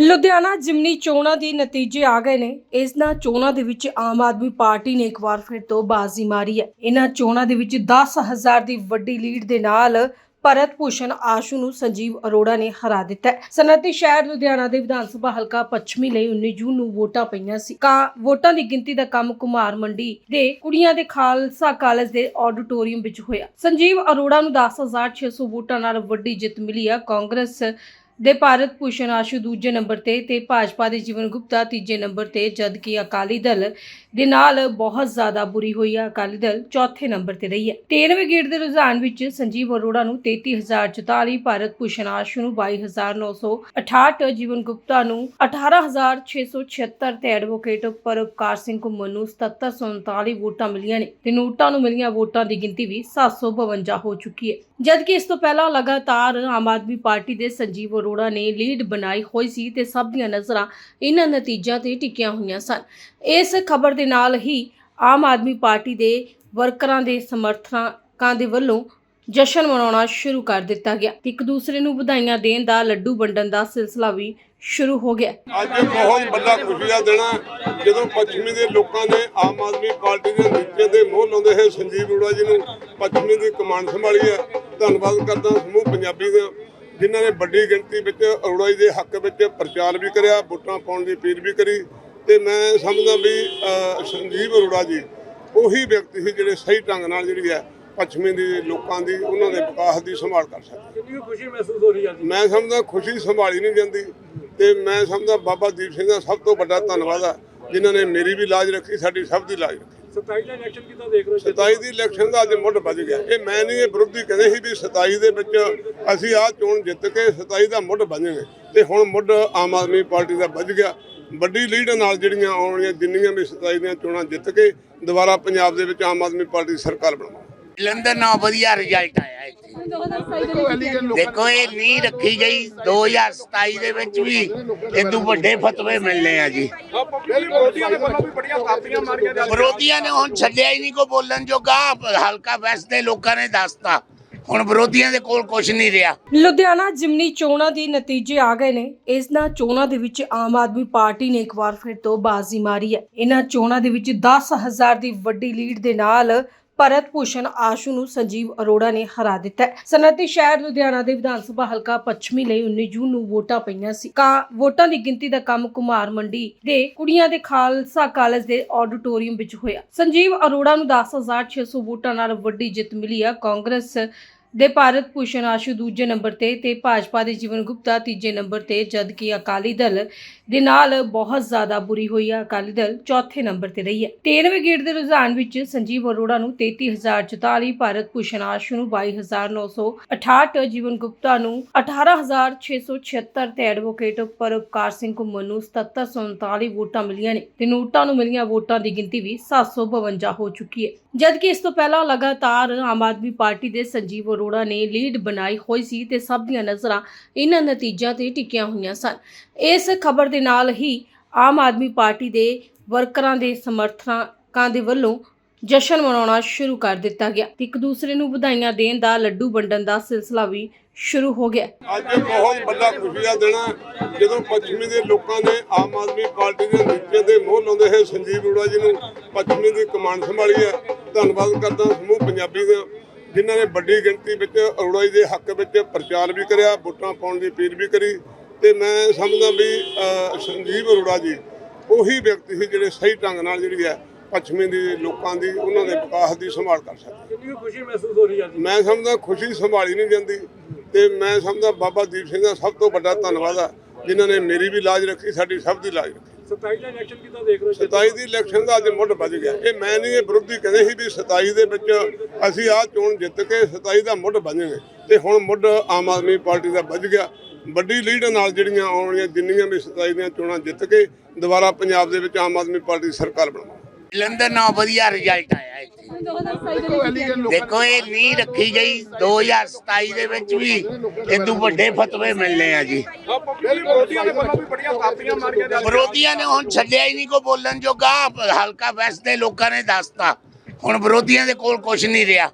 ਲੁਧਿਆਣਾ ਜਿਮਨੀ ਚੋਣਾਂ ਦੇ ਨਤੀਜੇ ਆ ਗਏ ਨੇ। ਇਸ ਨਾਲ ਚੋਣਾਂ ਦੇ ਵਿੱਚ ਆਮ ਆਦਮੀ ਪਾਰਟੀ ਨੇ ਇੱਕ ਵਾਰ ਫਿਰ ਤੋਂ ਬਾਜ਼ੀ ਮਾਰੀ ਹੈ। ਇਹਨਾਂ ਚੋਣਾਂ ਦੇ ਵਿੱਚ 10000 ਦੀ ਵੱਡੀ ਲੀਡ ਦੇ ਨਾਲ ਭਰਤ ਭੂਸ਼ਣ ਆਸ਼ੂ ਨੂੰ ਸੰਜੀਵ ਅਰੋੜਾ ਨੇ ਹਰਾ ਦਿੱਤਾ ਸਨਅਤੀ ਸ਼ਹਿਰ ਲੁਧਿਆਣਾ ਦੇ ਵਿਧਾਨ ਸਭਾ ਹਲਕਾ ਪੱਛਮੀ ਲਈ 19 ਜੂਨ ਨੂੰ ਵੋਟਾਂ ਪਈਆਂ ਸੀ। ਕਾ ਵੋਟਾਂ ਦੀ ਗਿਣਤੀ ਦਾ ਕੰਮ ਕੁਮਾਰ ਮੰਡੀ ਦੇ ਕੁੜੀਆਂ ਦੇ ਖਾਲਸਾ ਕਾਲਜ ਦੇ ਆਡੀਟੋਰੀਅਮ ਵਿੱਚ ਹੋਇਆ। ਸੰਜੀਵ ਅਰੋੜਾ ਨੂੰ 10600 ਵੋਟਾਂ ਨਾਲ ਵੱਡੀ ਜਿੱਤ ਮਿਲੀ ਹੈ। ਕਾਂਗਰਸ ਦੇ ਭਾਰਤ ਭੂਸ਼ਣ ਆਸ਼ੂ ਦੂਜੇ ਨੰਬਰ ਤੇ ਤੇ ਭਾਜਪਾ ਦੇ ਜੀਵਨ ਗੁਪਤਾ ਤੀਜੇ ਨੰਬਰ ਤੇ, ਜਦਕਿ ਅਕਾਲੀ ਦਲ ਦੇ ਨਾਲ ਬਹੁਤ ਜ਼ਿਆਦਾ ਬੁਰੀ ਹੋਈ ਹੈ ਅਕਾਲੀ ਦਲ ਚੌਥੇ ਨੰਬਰ ਤੇ ਰਹੀ ਹੈ 13ਵੇਂ ਗੇੜ ਦੇ ਰੁਝਾਨ ਵਿੱਚ ਸੰਜੀਵ ਅਰੋੜਾ ਨੂੰ 33044 ਭਾਰਤ ਭੂਸ਼ਣ ਆਸ਼ੂ ਨੂੰ 22968 ਜੀਵਨ ਗੁਪਤਾ ਨੂੰ 18676 ਤੇ ਐਡਵੋਕੇਟ ਪਰਕਾਰ ਸਿੰਘ ਘੁੰਮਣ ਨੂੰ 7739 ਵੋਟਾਂ ਮਿਲੀਆਂ ਨੇ ਤੇ ਨੋਟਾਂ ਨੂੰ ਮਿਲੀਆਂ ਵੋਟਾਂ ਦੀ ਗਿਣਤੀ ਵੀ 752 ਹੋ ਚੁੱਕੀ ਹੈ। ਜਦਕਿ ਇਸ ਤੋਂ ਪਹਿਲਾਂ ਲਗਾਤਾਰ ਆਮ ਆਦਮੀ ਪਾਰਟੀ ਦੇ ਸੰਜੀਵ ਅਰੋੜਾ ਨੇ ਲੀਡ ਬਣਾਈ ਹੋਈ ਸੀ ਤੇ ਸਭ ਦੀਆਂ ਨਜ਼ਰਾਂ ਇਹਨਾਂ ਨਤੀਜਿਆਂ ਤੇ ਟਿਕੀਆਂ ਹੋਈਆਂ ਸਨ। ਇਸ ਖਬਰ ਦੇ ਨਾਲ ਹੀ ਆਮ ਆਦਮੀ ਪਾਰਟੀ ਦੇ ਵਰਕਰਾਂ ਦੇ ਸਮਰਥਕਾਂ ਦੇ ਵੱਲੋਂ ਜਸ਼ਨ ਮਨਾਉਣਾ ਸ਼ੁਰੂ ਕਰ ਦਿੱਤਾ ਗਿਆ। ਇੱਕ ਦੂਸਰੇ ਨੂੰ ਵਧਾਈਆਂ ਦੇਣ ਦਾ, ਲੱਡੂ ਵੰਡਣ ਦਾ ਸਿਲਸਿਲਾ ਵੀ ਸ਼ੁਰੂ ਹੋ ਗਿਆ। ਅੱਜ ਬਹੁਤ ਵੱਡਾ ਖੁਸ਼ੀ ਦਾ ਦਿਨ ਹੈ ਜਦੋਂ ਪੱਛਮੀ ਦੇ ਲੋਕਾਂ ਨੇ ਆਮ ਆਦਮੀ ਪਾਰਟੀ ਦੇ ਨੀਚੇ ਦੇ ਮੋਹ ਲਾਉਂਦੇ ਹੋਏ ਸੰਜੀਵ ਅਰੋੜਾ ਜੀ ਨੂੰ ਪੱਛਮੀ ਦੀ ਕਮਾਂਡ ਸੰਭਾਲੀ ਹੈ। ਧੰਨਵਾਦ ਕਰਦਾ ਸਮੂਹ ਪੰਜਾਬੀ ਦਾ। ਜਿਨ੍ਹਾਂ ਨੇ ਵੱਡੀ ਗਿਣਤੀ ਵਿੱਚ ਅਰੋੜਾ ਜੀ ਦੇ ਹੱਕ ਵਿੱਚ ਪ੍ਰਚਾਰ ਵੀ ਕਰਿਆ ਵੋਟਾਂ ਪਾਉਣ ਦੀ ਅਪੀਲ ਵੀ ਕਰੀ ਤੇ ਮੈਂ ਸਮਝਦਾ ਵੀ ਸੰਜੀਵ ਅਰੋੜਾ ਜੀ ਉਹੀ ਵਿਅਕਤੀ ਸੀ ਜਿਹੜੇ ਸਹੀ ਢੰਗ ਨਾਲ ਜਿਹੜੀ ਹੈ ਪੱਛਮੀ ਦੇ ਲੋਕਾਂ ਦੀ ਉਹਨਾਂ ਦੇ ਵਿਕਾਸ ਦੀ ਸੰਭਾਲ ਕਰ ਸਕਦੇ ਕਿੰਨੀ ਖੁਸ਼ੀ ਮਹਿਸੂਸ ਹੋ ਰਹੀ ਹੈ ਮੈਂ ਸਮਝਦਾ ਖੁਸ਼ੀ ਸੰਭਾਲੀ ਨਹੀਂ ਜਾਂਦੀ ਤੇ ਮੈਂ ਸਮਝਦਾ ਬਾਬਾ ਦੀਪ ਸਿੰਘ ਦਾ ਸਭ ਤੋਂ ਵੱਡਾ ਧੰਨਵਾਦ ਆ ਜਿਨ੍ਹਾਂ ਨੇ ਮੇਰੀ ਵੀ ਲਾਜ ਰੱਖੀ ਸਾਡੀ ਸਭ ਦੀ ਲਾਜ ਰੱਖੀ। 27 ਦਾ ਇਲੈਕਸ਼ਨ ਕਿੱਦਾਂ ਦੇਖ ਰਹੇ ਹੋ? 27 ਦੀ ਇਲੈਕਸ਼ਨ ਦਾ ਅੱਜ ਮੁੱਢ ਵੱਜ ਗਿਆ। ਇਹ ਮੈਂ ਨਹੀਂ, ਇਹ ਵਿਰੋਧੀ ਕਹਿੰਦੇ ਸੀ ਵੀ 27 ਦੇ ਵਿੱਚ ਅਸੀਂ ਆਹ ਚੋਣ ਜਿੱਤ ਕੇ 27 ਦਾ ਮੁੱਢ ਵੱਜਣਗੇ ਤੇ ਹੁਣ ਮੁੱਢ ਆਮ ਆਦਮੀ ਪਾਰਟੀ ਦਾ ਵੱਜ ਗਿਆ। ਵੱਡੀ ਲੀਡ ਨਾਲ ਜਿਹੜੀਆਂ ਆਉਣੀਆਂ ਜਿੰਨੀਆਂ ਵੀ 27 ਦੀਆਂ ਚੋਣਾਂ ਜਿੱਤ ਕੇ ਦੁਬਾਰਾ ਪੰਜਾਬ ਦੇ ਵਿੱਚ ਆਮ ਆਦਮੀ ਪਾਰਟੀ ਦੀ ਸਰਕਾਰ ਬਣਾਵਾਂਗੇ ਜਲੰਧਰ ਨਾਲ ਵਧੀਆ ਰਿਜ਼ਲਟ ਆਇਆ ਇੱਥੇ। ਦੇਖੋ ਇਹ ਨੀਂਹ ਰੱਖੀ ਗਈ। 2027 ਦੇ ਵਿੱਚ ਵੀ ਇਦੋਂ ਵੱਡੇ ਫਤਵੇ ਮਿਲਨੇ ਆ ਜੀ। ਵਿਰੋਧੀਆਂ ਨੇ ਹੁਣ ਛੱਡਿਆ ਹੀ ਨਹੀਂ ਕੋ ਬੋਲਣ ਜੋਗਾ। ਹਲਕਾ ਵੈਸਟ ਦੇ ਲੋਕਾਂ ਨੇ ਦੱਸਤਾ। ਹੁਣ ਵਿਰੋਧੀਆਂ ਦੇ ਕੋਲ ਕੁਝ ਨਹੀਂ ਰਿਹਾ। ਲੁਧਿਆਣਾ ਜਿਮਨੀ ਚੋਣਾਂ ਦੇ ਨਤੀਜੇ ਆ ਗਏ ਨੇ। ਇਸ ਨਾਲ ਚੋਣਾਂ ਦੇ ਵਿੱਚ ਆਮ ਆਦਮੀ ਪਾਰਟੀ ਨੇ ਇੱਕ ਵਾਰ ਫਿਰ ਤੋਂ ਬਾਜ਼ੀ ਮਾਰੀ ਹੈ। ਇਹਨਾਂ ਚੋਣਾਂ ਦੇ ਵਿੱਚ 10000 ਦੀ ਵੱਡੀ ਲੀਡ ਦੇ ਨਾਲ ਭਰਤ ਭੂਸ਼ਣ ਆਸ਼ੂ ਨੂੰ ਸੰਜੀਵ ਅਰੋੜਾ ਨੇ ਹਰਾ ਦਿੱਤਾ ਹੈ। ਸਨਅਤੀ ਸ਼ਹਿਰ ਲੁਧਿਆਣਾ ਦੇ ਵਿਧਾਨ ਸਭਾ ਹਲਕਾ ਪੱਛਮੀ ਲਈ 19 ਜੂਨ ਨੂੰ ਵੋਟਾਂ ਪਈਆਂ ਸੀ। ਕਾ ਵੋਟਾਂ ਦੀ ਗਿਣਤੀ ਦਾ ਕੰਮ ਕੁਮਾਰ ਮੰਡੀ ਦੇ ਕੁੜੀਆਂ ਦੇ ਖਾਲਸਾ ਕਾਲਜ ਦੇ ਆਡੀਟੋਰੀਅਮ ਵਿੱਚ ਹੋਇਆ। ਸੰਜੀਵ ਅਰੋੜਾ ਨੂੰ 10600 ਵੋਟਾਂ ਨਾਲ ਵੱਡੀ ਜਿੱਤ ਮਿਲੀ ਹੈ। ਕਾਂਗਰਸ ਦੇ ਭਾਰਤ ਭੂਸ਼ਣ ਆਸ਼ੂ ਦੂਜੇ ਨੰਬਰ ਤੇ ਤੇ ਭਾਜਪਾ ਦੇ ਜੀਵਨ ਗੁਪਤਾ ਤੀਜੇ ਨੰਬਰ ਤੇ ਜਦਕਿ ਅਕਾਲੀ ਦਲ ਦੇ ਨਾਲ ਬਹੁਤ ਜ਼ਿਆਦਾ ਬੁਰੀ ਹੋਈ ਹੈ ਅਕਾਲੀ ਦਲ ਚੌਥੇ ਨੰਬਰ ਤੇ ਰਹੀ ਹੈ 13ਵੇਂ ਗੇੜ ਦੇ ਰੁਝਾਨ ਵਿੱਚ ਸੰਜੀਵ ਅਰੋੜਾ ਨੂੰ 33044 ਭਾਰਤ ਭੂਸ਼ਣ ਆਸ਼ੂ ਨੂੰ 22968 ਜੀਵਨ ਗੁਪਤਾ ਨੂੰ 18676 ਤੇ ਐਡਵੋਕੇਟ ਪਰਪਕਾਰ ਸਿੰਘ ਘੁੰਮਣ ਨੂੰ 7739 ਵੋਟਾਂ ਮਿਲੀਆਂ ਨੇ ਤੇ ਨੋਟਾਂ ਨੂੰ ਮਿਲੀਆਂ ਵੋਟਾਂ ਦੀ ਗਿਣਤੀ ਵੀ 752 ਹੋ ਚੁੱਕੀ ਹੈ। ਜਦਕਿ ਇਸ ਤੋਂ ਪਹਿਲਾਂ ਲਗਾਤਾਰ ਆਮ ਆਦਮੀ ਪਾਰਟੀ ਦੇ ਸੰਜੀਵ ਅਰੋੜਾ ਨੇ ਲੀਡ ਬਣਾਈ ਹੋਈ ਸੀ ਤੇ ਸਭ ਦੀਆਂ ਨਜ਼ਰਾਂ ਇਹਨਾਂ ਨਤੀਜਿਆਂ ਤੇ ਟਿਕੀਆਂ ਹੋਈਆਂ ਸਨ। ਇਸ ਖਬਰ ਦੇ ਨਾਲ ਹੀ ਆਮ ਆਦਮੀ ਪਾਰਟੀ ਦੇ ਵਰਕਰਾਂ ਦੇ ਸਮਰਥਕਾਂ ਦੇ ਵੱਲੋਂ ਜਸ਼ਨ ਮਨਾਉਣਾ ਸ਼ੁਰੂ ਕਰ ਦਿੱਤਾ ਗਿਆ ਇੱਕ ਦੂਸਰੇ ਨੂੰ ਵਧਾਈਆਂ ਦੇਣ ਦਾ ਲੱਡੂ ਵੰਡਣ ਦਾ ਸਿਲਸਿਲਾ ਵੀ ਸ਼ੁਰੂ ਹੋ ਗਿਆ। ਅੱਜ ਬਹੁਤ ਵੱਡਾ ਖੁਸ਼ੀ ਦਾ ਦਿਨ ਹੈ। ਜਦੋਂ ਪੱਛਮੀ ਦੇ ਲੋਕਾਂ ਨੇ ਆਮ ਆਦਮੀ ਪਾਰਟੀ ਦੇ ਨੀਚੇ ਦੇ ਮੋਹ ਲਾਉਂਦੇ ਹੋਏ ਸੰਜੀਵ ਅਰੋੜਾ ਜੀ ਨੂੰ ਪੱਛਮੀ ਦੀ ਕਮਾਂਡ ਸੰਭਾਲੀ ਹੈ। ਧੰਨਵਾਦ ਕਰਦਾ ਸਮੂਹ ਪੰਜਾਬੀ ਦਾ। ਜਿਨ੍ਹਾਂ ਨੇ ਵੱਡੀ ਗਿਣਤੀ ਵਿੱਚ ਅਰੋੜਾ ਜੀ ਦੇ ਹੱਕ ਵਿੱਚ ਪ੍ਰਚਾਰ ਵੀ ਕਰਿਆ ਵੋਟਾਂ ਪਾਉਣ ਦੀ ਅਪੀਲ ਵੀ ਕਰੀ। ਤੇ ਮੈਂ ਸਮਝਦਾ ਵੀ ਸੰਜੀਵ ਅਰੋੜਾ ਜੀ ਉਹੀ ਵਿਅਕਤੀ ਸੀ ਜਿਹੜੇ ਸਹੀ ਢੰਗ ਨਾਲ ਜਿਹੜੀ ਹੈ ਪੱਛਮੀ ਦੇ ਲੋਕਾਂ ਦੀ ਉਹਨਾਂ ਦੇ ਵਿਕਾਸ ਦੀ ਸੰਭਾਲ ਕਰ ਸਕਦੇ। ਕਿੰਨੀ ਖੁਸ਼ੀ ਮਹਿਸੂਸ ਹੋ ਰਹੀ ਹੈ ਮੈਂ ਸਮਝਦਾ ਖੁਸ਼ੀ ਸੰਭਾਲੀ ਨਹੀਂ ਜਾਂਦੀ। ਤੇ ਮੈਂ ਸਮਝਦਾ ਬਾਬਾ ਦੀਪ ਸਿੰਘ ਦਾ ਸਭ ਤੋਂ ਵੱਡਾ ਧੰਨਵਾਦ ਆ ਜਿਨ੍ਹਾਂ ਨੇ ਮੇਰੀ ਵੀ ਲਾਜ ਰੱਖੀ ਸਾਡੀ ਸਭ ਦੀ ਲਾਜ ਰੱਖੀ। 27 ਦਾ ਇਲੈਕਸ਼ਨ ਕਿੱਦਾਂ ਦੇਖ ਰਹੇ 27 ਦੀ ਇਲੈਕਸ਼ਨ ਦਾ ਅੱਜ ਮੁੱਢ ਵੱਜ ਗਿਆ। ਇਹ ਮੈਂ ਨਹੀਂ, ਇਹ ਵਿਰੋਧੀ ਕਹਿੰਦੇ ਸੀ ਵੀ 27 ਦੇ ਵਿੱਚ ਅਸੀਂ ਆਹ ਚੋਣ ਜਿੱਤ ਕੇ 27 ਦਾ ਮੁੱਢ ਵੱਜਣਗੇ ਤੇ ਹੁਣ ਮੁੱਢ ਆਮ ਆਦਮੀ ਪਾਰਟੀ ਦਾ ਵੱਜ ਗਿਆ। ਵੱਡੀ ਲੀਡ ਨਾਲ ਜਿਹੜੀਆਂ ਆਉਣੀਆਂ ਜਿੰਨੀਆਂ ਵੀ 27 ਦੀਆਂ ਚੋਣਾਂ ਜਿੱਤ ਕੇ ਦੁਬਾਰਾ ਪੰਜਾਬ ਦੇ ਵਿੱਚ ਆਮ ਆਦਮੀ ਪਾਰਟੀ ਦੀ ਸਰਕਾਰ ਬਣਾਵਾਂਗੇ ਜਲੰਧਰ ਨਾਲ ਵਧੀਆ ਰਿਜ਼ਲਟ ਆਇਆ ਇੱਥੇ। ਦੇਖੋ, ਇਹ ਨੀਂਹ ਰੱਖੀ ਗਈ। 2027 ਦੇ ਵਿੱਚ ਵੀ ਇਦੋਂ ਵੱਡੇ ਫਤਵੇ ਮਿਲਨੇ ਆ ਜੀ। ਵਿਰੋਧੀਆਂ ਵਿਰੋਧੀਆਂ ਨੇ ਹੁਣ ਛੱਡਿਆ ਹੀ ਨਹੀਂ ਕੋ ਬੋਲਣ ਜੋਗਾ। ਹਲਕਾ ਵੈਸਟ ਦੇ ਲੋਕਾਂ ਨੇ ਦੱਸਤਾ। ਹੁਣ ਵਿਰੋਧੀਆਂ ਦੇ ਕੋਲ ਕੁਝ ਨਹੀਂ ਰਿਹਾ।